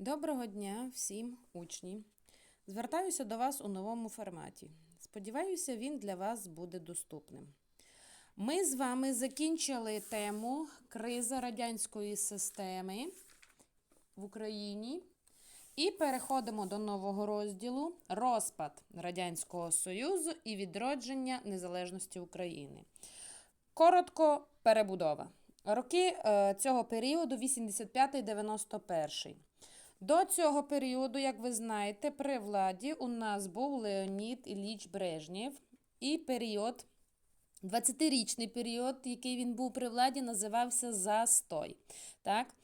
Доброго дня всім учні. Звертаюся до вас у новому форматі. Сподіваюся, він для вас буде доступним. Ми з вами закінчили тему криза радянської системи в Україні і переходимо до нового розділу Розпад Радянського Союзу і відродження незалежності України. Коротко, перебудова. Роки е, цього періоду 85-91. До цього періоду, як ви знаєте, при владі у нас був Леонід Ілліч Брежнєв і період, 20-річний період, який він був при владі, називався Застой. Так?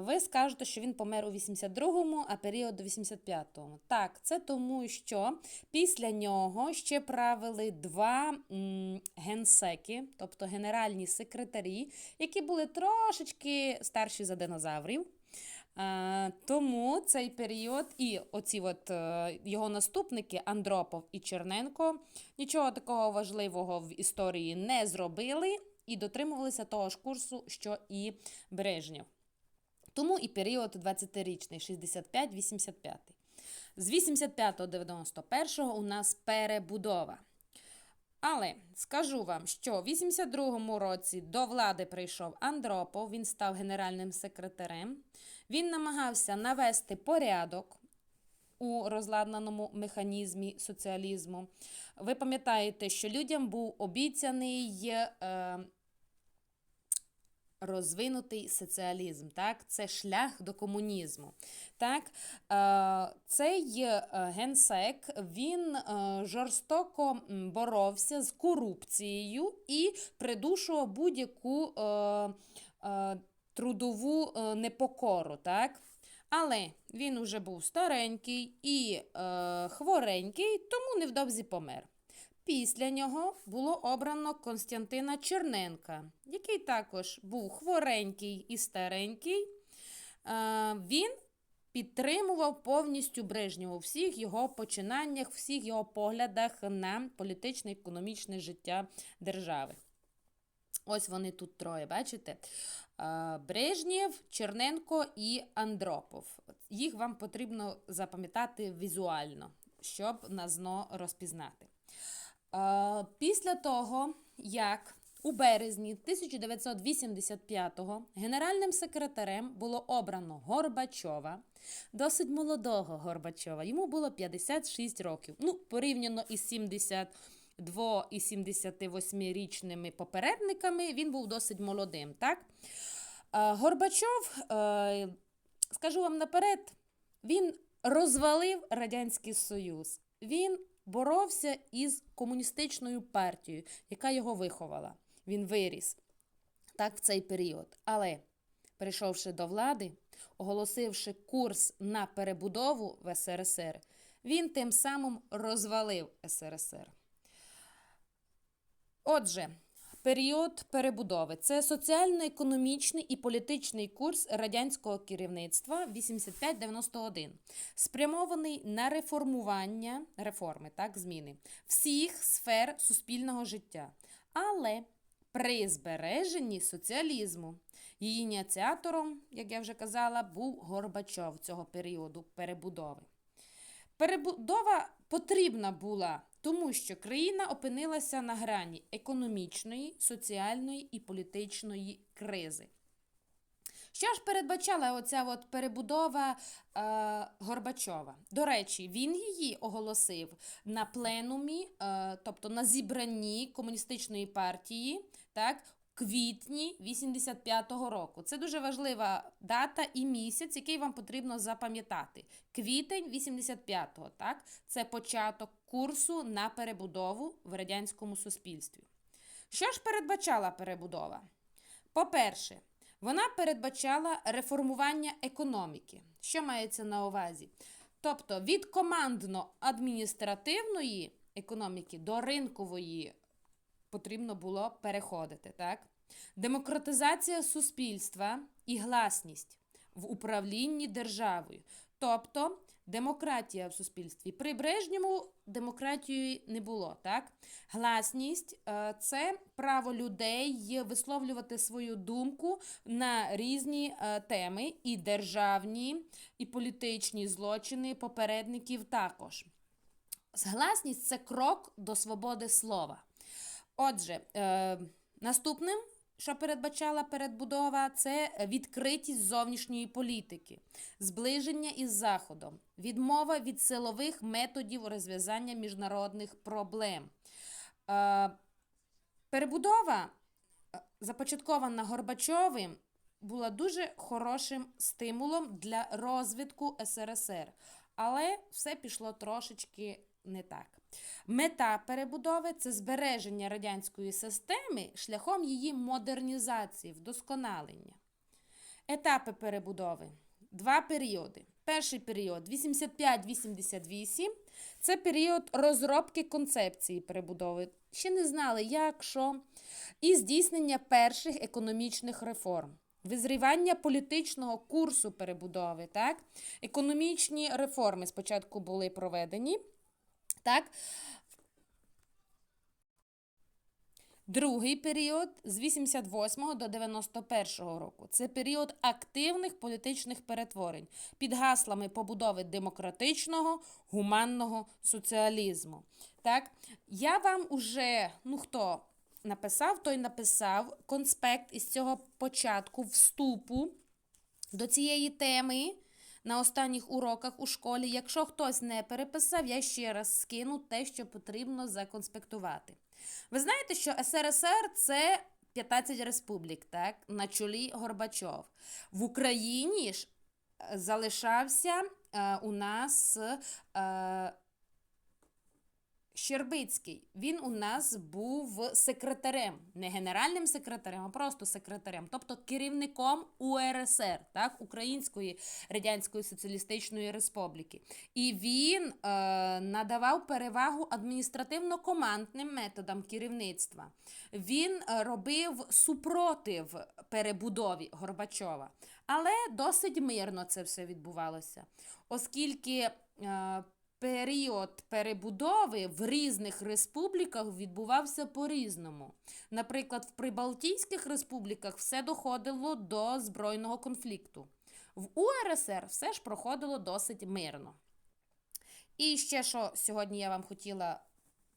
Ви скажете, що він помер у 82-му, а період до 85-му. Так, це тому, що після нього ще правили два генсеки, тобто генеральні секретарі, які були трошечки старші за динозаврів. Е, Тому цей період і оці от е, його наступники Андропов і Черненко нічого такого важливого в історії не зробили і дотримувалися того ж курсу, що і Брежнєв. Тому і період 20-річний, 65-85. З 85 до 91 у нас перебудова. Але скажу вам, що в 82-му році до влади прийшов Андропов, він став генеральним секретарем. Він намагався навести порядок у розладнаному механізмі соціалізму. Ви пам'ятаєте, що людям був обіцяний е, розвинутий соціалізм. Так? Це шлях до комунізму. Так? Е, цей е, генсек він е, жорстоко боровся з корупцією і придушував будь-яку трудову е, непокору. Так? Але він уже був старенький і е, хворенький, тому невдовзі помер. Після нього було обрано Константина Черненка, який також був хворенький і старенький. Е, Він підтримував повністю Брежнєва у всіх його починаннях, всіх його поглядах на політичне і економічне життя держави. Ось вони тут троє, бачите? Е, Брежнєв, Черненко і Андропов. Їх вам потрібно запам'ятати візуально, щоб на зно розпізнати. Е, після того, як у березні 1985-го генеральним секретарем було обрано Горбачова, досить молодого Горбачова, йому було 56 років. Ну, порівняно із 70 років. 2,78-річними попередниками, він був досить молодим. так? Е, Горбачов, е, скажу вам наперед, він розвалив Радянський Союз. Він боровся із комуністичною партією, яка його виховала. Він виріс так в цей період. Але, прийшовши до влади, оголосивши курс на перебудову в СРСР, він тим самим розвалив СРСР. Отже, період перебудови це соціально-економічний і політичний курс радянського керівництва 85-91, спрямований на реформування реформи, так, зміни всіх сфер суспільного життя, але при збереженні соціалізму. Її ініціатором, як я вже казала, був Горбачов цього періоду перебудови. Перебудова потрібна була, тому що країна опинилася на грані економічної, соціальної і політичної кризи. Що ж передбачала оця от перебудова е, Горбачова? До речі, він її оголосив на пленумі, е, тобто на зібранні комуністичної партії, так, квітні 85-го року. Це дуже важлива дата і місяць, який вам потрібно запам'ятати. Квітень 85-го, так? Це початок курсу на перебудову в радянському суспільстві. Що ж передбачала перебудова? По-перше, вона передбачала реформування економіки. Що мається на увазі? Тобто від командно-адміністративної економіки до ринкової потрібно було переходити. Так? Демократизація суспільства і гласність в управлінні державою. Тобто Демократія в суспільстві. При Брежнєву демократії не було. Так? Гласність е, це право людей висловлювати свою думку на різні е, теми, і державні, і політичні злочини попередників також. Гласність це крок до свободи слова. Отже, е, наступним, що передбачала передбудова, це відкритість зовнішньої політики, зближення із Заходом, відмова від силових методів розв'язання міжнародних проблем. Е, перебудова, е, започаткована Горбачовим, була дуже хорошим стимулом для розвитку СРСР. Але все пішло трошечки не так. Мета перебудови це збереження радянської системи шляхом її модернізації, вдосконалення. Етапи перебудови. Два періоди. Перший період 85-88 це період розробки концепції перебудови. Ще не знали, як, що. І здійснення перших економічних реформ. Визрівання політичного курсу перебудови. Так? Економічні реформи спочатку були проведені. Так? Другий період з 88 до 91 року. Це період активних політичних перетворень під гаслами побудови демократичного, гуманного соціалізму. Так? Я вам уже, ну хто написав, той написав конспект із цього початку вступу до цієї теми на останніх уроках у школі. Якщо хтось не переписав, я ще раз скину те, що потрібно законспектувати. Ви знаєте, що СРСР це 15 республік, так, на чолі Горбачов. В Україні ж е, залишався е, у нас е, Щербицький. Він у нас був секретарем, не генеральним секретарем, а просто секретарем, тобто керівником УРСР, так, Української Радянської Соціалістичної Республіки. І він е, надавав перевагу адміністративно-командним методам керівництва. Він е, робив супротив перебудові Горбачова. Але досить мирно це все відбувалося, оскільки. Е, період перебудови в різних республіках відбувався по-різному. Наприклад, в Прибалтійських республіках все доходило до збройного конфлікту. В УРСР все ж проходило досить мирно. І ще, що сьогодні я вам хотіла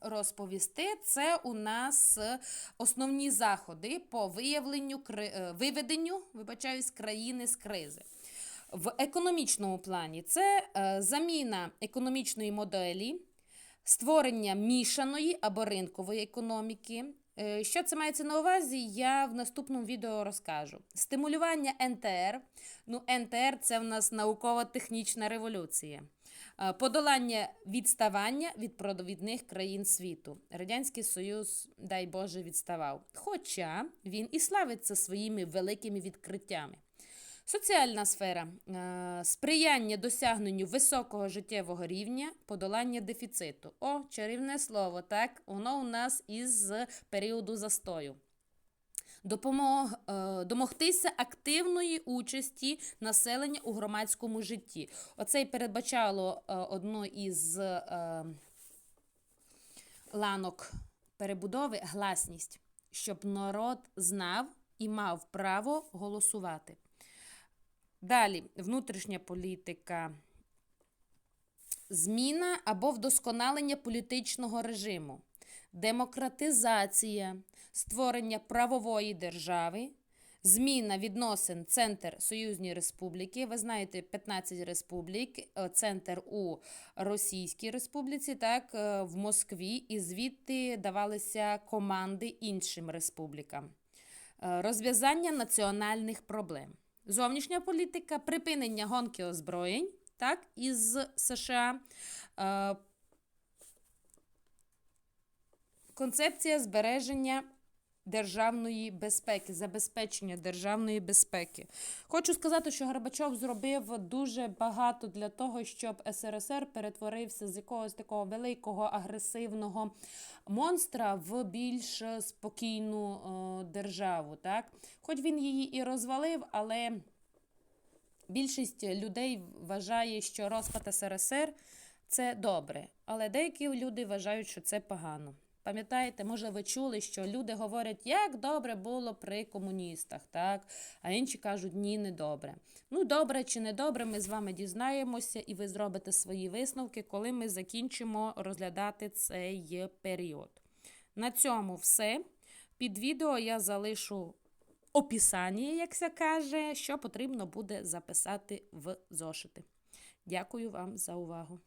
розповісти, це у нас основні заходи по виявленню е, виведенню вибачаюсь, країни з кризи. В економічному плані це е, заміна економічної моделі, створення мішаної або ринкової економіки. Е, що це мається на увазі, я в наступному відео розкажу. Стимулювання НТР. Ну, НТР це в нас науково-технічна революція. Е, подолання відставання від провідних країн світу. Радянський Союз, дай Боже, відставав. Хоча він і славиться своїми великими відкриттями. Соціальна сфера е, сприяння досягненню високого життєвого рівня, подолання дефіциту. О, чарівне слово, так? Воно у нас із періоду застою. Допомог, е, домогтися активної участі населення у громадському житті. Оце й передбачало е, одну із ланок перебудови гласність, щоб народ знав і мав право голосувати. Далі, внутрішня політика, зміна або вдосконалення політичного режиму, демократизація, створення правової держави, зміна відносин Центр Союзні Республіки. Ви знаєте, 15 республік, е, центр у Російській Республіці, так, е, в Москві, і звідти давалися команди іншим республікам. Е, розв'язання національних проблем. Зовнішня політика, припинення гонки озброєнь так, із США. Е, концепція збереження державної безпеки, забезпечення державної безпеки. Хочу сказати, що Горбачов зробив дуже багато для того, щоб СРСР перетворився з якогось такого великого агресивного монстра в більш спокійну о, державу. Так? Хоч він її і розвалив, але Більшість людей вважає, що розпад СРСР це добре, але деякі люди вважають, що це погано. Пам'ятаєте, може, ви чули, що люди говорять, як добре було при комуністах, так? А інші кажуть, ні, не добре. Ну, добре чи не добре, ми з вами дізнаємося, і ви зробите свої висновки, коли ми закінчимо розглядати цей період. На цьому все. Під відео я залишу описання, як це каже, що потрібно буде записати в зошити. Дякую вам за увагу.